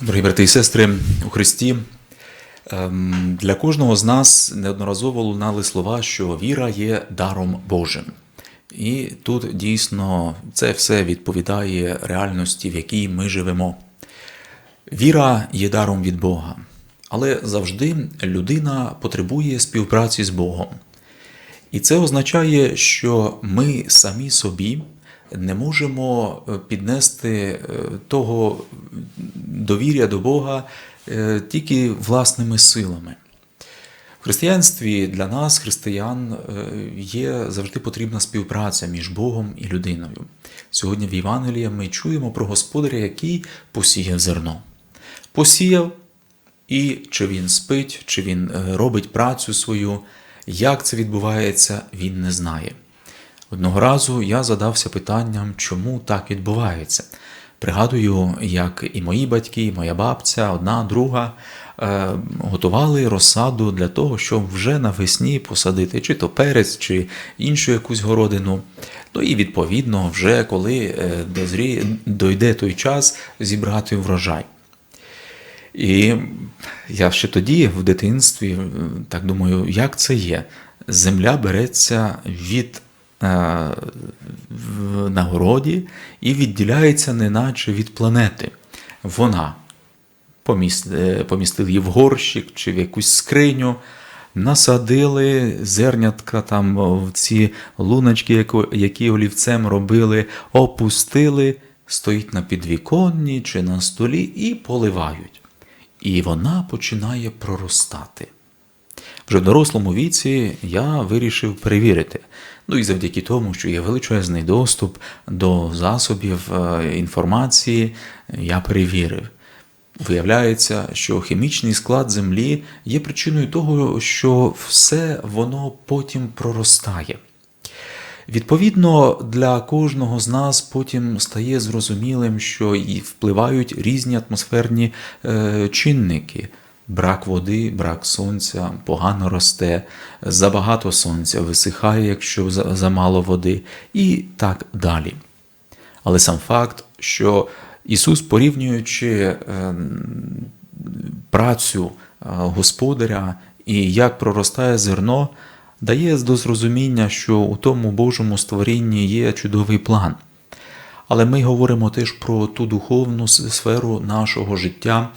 Дорогі брати і сестри у Христі, ем, для кожного з нас неодноразово лунали слова, що віра є даром Божим. І тут дійсно це все відповідає реальності, в якій ми живемо. Віра є даром від Бога, але завжди людина потребує співпраці з Богом. І це означає, що ми самі собі не можемо е, піднести е, того довір'я до Бога е, тільки власними силами. В християнстві для нас, християн, є завжди потрібна співпраця між Богом і людиною. Сьогодні в Євангелії ми чуємо про Господаря, який посіяв зерно. Посіяв, і чи він спить, чи він робить працю свою, як це відбувається, він не знає. Одного разу я задався питанням, чому так відбувається. Пригадую, як і мої батьки, і моя бабця, одна, друга е, готували розсаду для того, щоб вже навесні посадити чи то перець, чи іншу якусь городину. Ну і відповідно, вже коли е, дозрі, дойде той час зібрати врожай. І я ще тоді, в дитинстві, е, так думаю, як це є? Земля береться від е, в нагороді і відділяється неначе від планети. Вона помістили, помістили її в горщик чи в якусь скриню, насадили зернятка там в ці луночки, які олівцем робили, опустили, стоїть на підвіконні чи на столі і поливають. І вона починає проростати. Вже в дорослому віці я вирішив перевірити. Ну і завдяки тому, що є величезний доступ до засобів е, інформації, я перевірив. Виявляється, що хімічний склад землі є причиною того, що все воно потім проростає. Відповідно, для кожного з нас потім стає зрозумілим, що і впливають різні атмосферні е, чинники. Брак води, брак сонця, погано росте, забагато сонця висихає, якщо замало води, і так далі. Але сам факт, що Ісус, порівнюючи працю Господаря і як проростає зерно, дає до зрозуміння, що у тому Божому створінні є чудовий план. Але ми говоримо теж про ту духовну сферу нашого життя,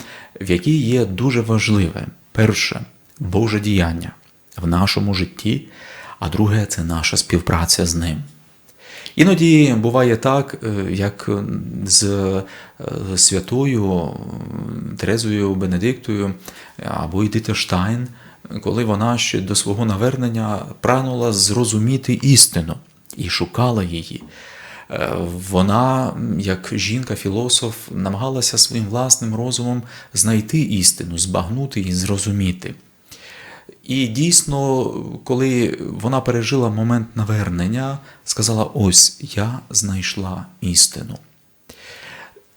в якій є дуже важливе перше Боже діяння в нашому житті, а друге це наша співпраця з ним. Іноді буває так, е, як з е, святою Терезою Бенедиктою або Едита Штайн, коли вона ще до свого навернення прагнула зрозуміти істину і шукала її. Е, вона, як жінка-філософ, намагалася своїм власним розумом знайти істину, збагнути і зрозуміти. І дійсно, коли вона пережила момент навернення, сказала: ось я знайшла істину.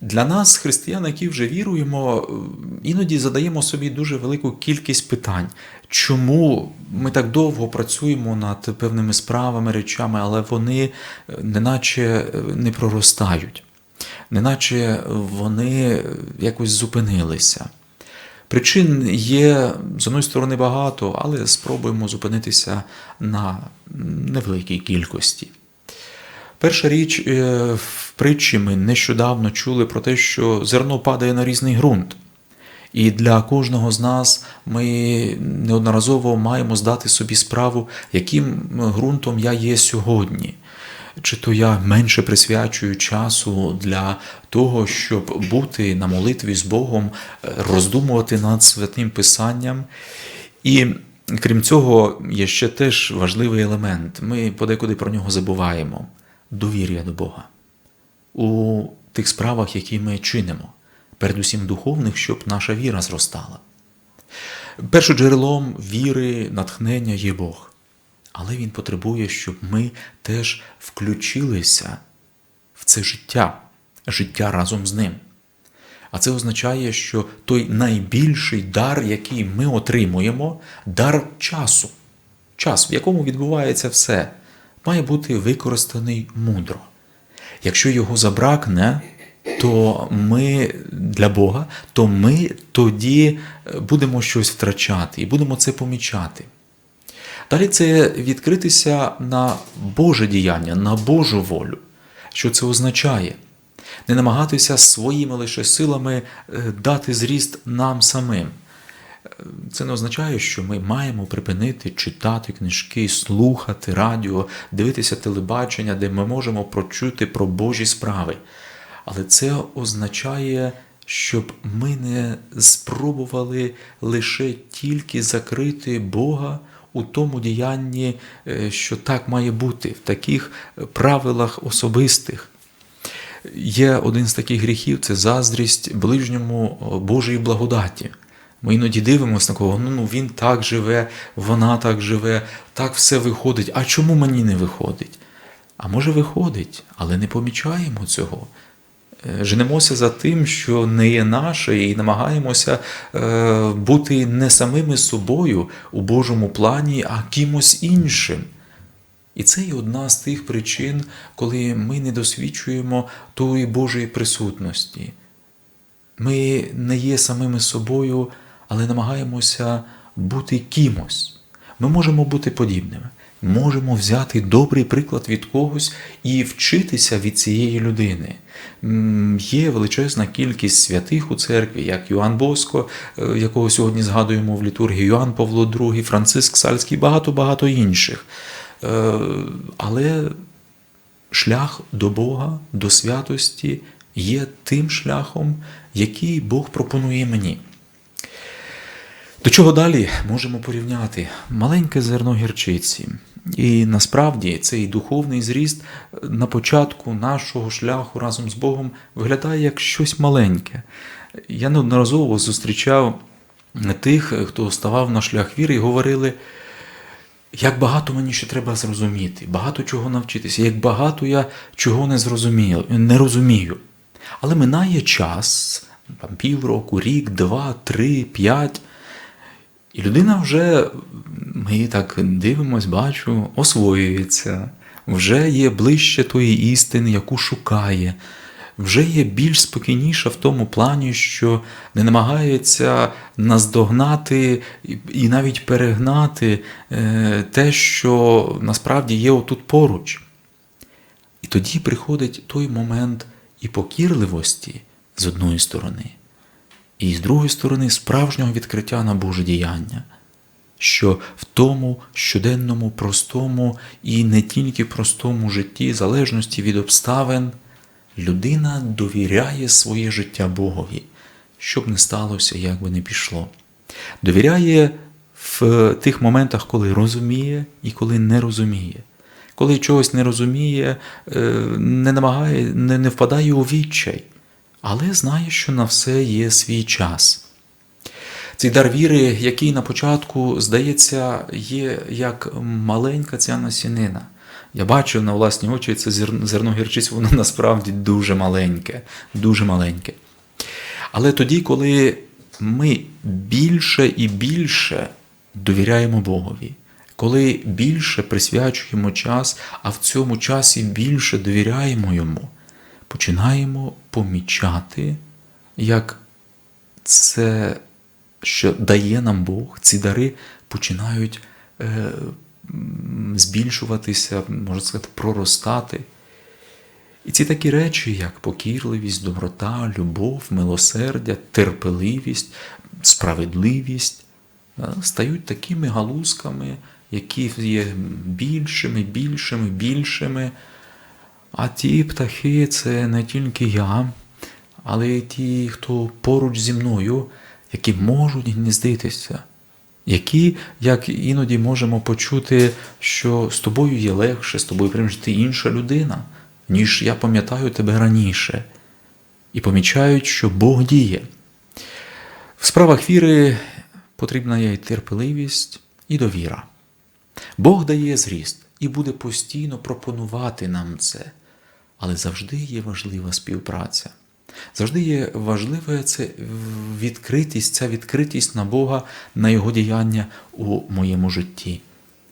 Для нас, християн, які вже віруємо, іноді задаємо собі дуже велику кількість питань, чому ми так довго працюємо над певними справами, речами, але вони неначе не проростають, неначе вони якось зупинилися. Причин є з одної сторони багато, але спробуємо зупинитися на невеликій кількості. Перша річ, е, в притчі ми нещодавно чули про те, що зерно падає на різний ґрунт. І для кожного з нас ми неодноразово маємо здати собі справу, яким ґрунтом я є сьогодні. Чи то я менше присвячую часу для того, щоб бути на молитві з Богом, роздумувати над святим Писанням. І крім цього, є ще теж важливий елемент. Ми подекуди про нього забуваємо довір'я до Бога у тих справах, які ми чинимо, передусім духовних, щоб наша віра зростала. Першим джерелом віри, натхнення є Бог. Але Він потребує, щоб ми теж включилися в це життя, життя разом з ним. А це означає, що той найбільший дар, який ми отримуємо, дар часу, час, в якому відбувається все, має бути використаний мудро. Якщо його забракне, то ми для Бога, то ми тоді е, будемо щось втрачати і будемо це помічати. Далі це відкритися на Боже діяння, на Божу волю. Що це означає? Не намагатися своїми лише силами е, дати зріст нам самим. Це не означає, що ми маємо припинити читати книжки, слухати радіо, дивитися телебачення, де ми можемо прочути про Божі справи. Але це означає, щоб ми не спробували лише тільки закрити Бога у тому діянні, е, що так має бути, в таких правилах особистих. Є один з таких гріхів це заздрість ближньому Божої благодаті. Ми іноді дивимося на кого, ну, ну він так живе, вона так живе, так все виходить. А чому мені не виходить? А може виходить, але не помічаємо цього. Е, Женемося за тим, що не є наше, і намагаємося е, бути не самими собою у Божому плані, а кимось іншим. І це є одна з тих причин, коли ми не досвідчуємо тої Божої присутності. Ми не є самими собою, але намагаємося бути кимось. Ми можемо бути подібними, можемо взяти добрий приклад від когось і вчитися від цієї людини. Є величезна кількість святих у церкві, як Йоанн Боско, е, якого сьогодні згадуємо в літургії, Йоанн Павло II, Франциск Сальський, багато-багато інших. Е, Але шлях до Бога, до святості є тим шляхом, який Бог пропонує мені. До чого далі можемо порівняти маленьке зерно гірчиці. І насправді цей духовний зріст на початку нашого шляху разом з Богом виглядає як щось маленьке. Я неодноразово зустрічав тих, хто ставав на шлях віри і говорили, як багато мені ще треба зрозуміти, багато чого навчитися, як багато я чого не зрозумію, не розумію. Але минає час, там, півроку, рік, два, три, п'ять. І людина вже, ми так дивимось, бачу, освоюється, вже є ближче тої істини, яку шукає, вже є більш спокійніша в тому плані, що не намагається наздогнати і- навіть перегнати е, те, що насправді є отут поруч. І тоді приходить той момент і покірливості з одної сторони, і з другої сторони справжнього відкриття на Боже діяння, що в тому щоденному простому і не тільки простому житті, залежності від обставин, людина довіряє своє життя Богові, щоб не сталося, як би не пішло. Довіряє в тих моментах, коли розуміє і коли не розуміє. Коли чогось не розуміє, е, не намагає, не, не впадає у відчай, але знає, що на все є свій час. Цей дар віри, який на початку, здається, є як маленька ця насінина. Я бачив на власні очі це зерно гірчиць, воно насправді дуже маленьке, дуже маленьке. Але тоді, коли ми більше і більше довіряємо Богові, коли більше присвячуємо час, а в цьому часі більше довіряємо йому, починаємо помічати, як це, що дає нам Бог, ці дари починають е, збільшуватися, можна сказати, проростати. І ці такі речі, як покірливість, доброта, любов, милосердя, терпеливість, справедливість, е, стають такими галузками, які є більшими, більшими, більшими. А ті птахи це не тільки я, але й ті, хто поруч зі мною, які можуть гніздитися, які, як іноді можемо почути, що з тобою є легше, з тобою прям інша людина, ніж я пам'ятаю тебе раніше, і помічають, що Бог діє. В справах віри потрібна є і терпеливість, і довіра. Бог дає зріст і буде постійно пропонувати нам це, але завжди є важлива співпраця. Завжди є важливе це відкритість, ця відкритість на Бога, на Його діяння у моєму житті.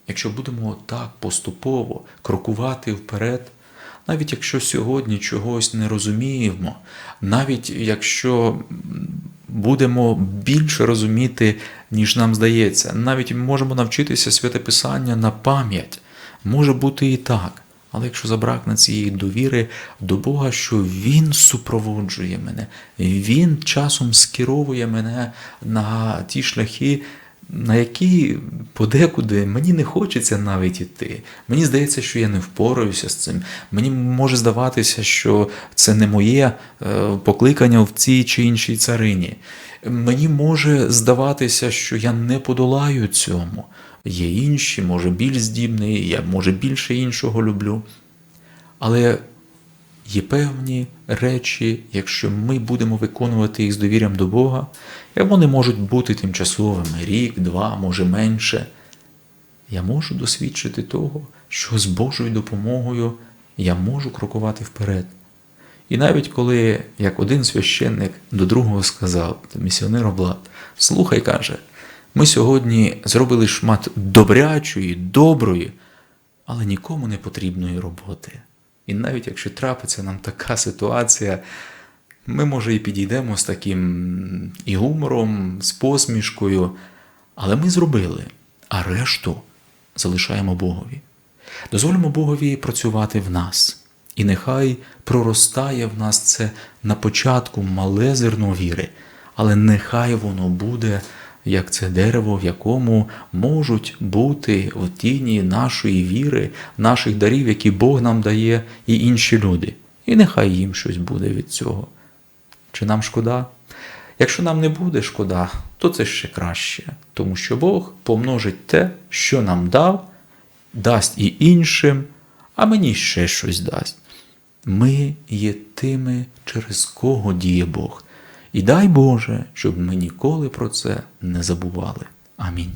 Якщо будемо так поступово крокувати вперед, навіть якщо сьогодні чогось не розуміємо, навіть якщо будемо більше розуміти, ніж нам здається, навіть можемо навчитися святописання на пам'ять. Може бути і так. Але якщо забракне цієї довіри до Бога, що Він супроводжує мене, Він часом скеровує мене на ті шляхи, на які подекуди мені не хочеться навіть іти. Мені здається, що я не впораюся з цим. Мені може здаватися, що це не моє е, покликання в цій чи іншій царині. Мені може здаватися, що я не подолаю цьому. Є інші, може більш здібний, я може більше іншого люблю. Але є певні речі, якщо ми будемо виконувати їх з довір'ям до Бога, вони можуть бути тимчасовими рік, два, може менше. Я можу досвідчити того, що з Божою допомогою я можу крокувати вперед. І навіть коли, як один священник до другого сказав, місіонер Облад, слухай, каже, ми сьогодні зробили шмат добрячої, доброї, але нікому не потрібної роботи. І навіть якщо трапиться нам така ситуація, ми, може, і підійдемо з таким і гумором, з посмішкою, але ми зробили, а решту залишаємо Богові. Дозволимо Богові працювати в нас. І нехай проростає в нас це на початку мале зерно віри, але нехай воно буде як це дерево, в якому можуть бути в тіні нашої віри, наших дарів, які Бог нам дає, і інші люди. І нехай їм щось буде від цього. Чи нам шкода? Якщо нам не буде шкода, то це ще краще, тому що Бог помножить те, що нам дав, дасть і іншим, а мені ще щось дасть. Ми є тими, через кого діє Бог. І дай Боже, щоб ми ніколи про це не забували. Амінь.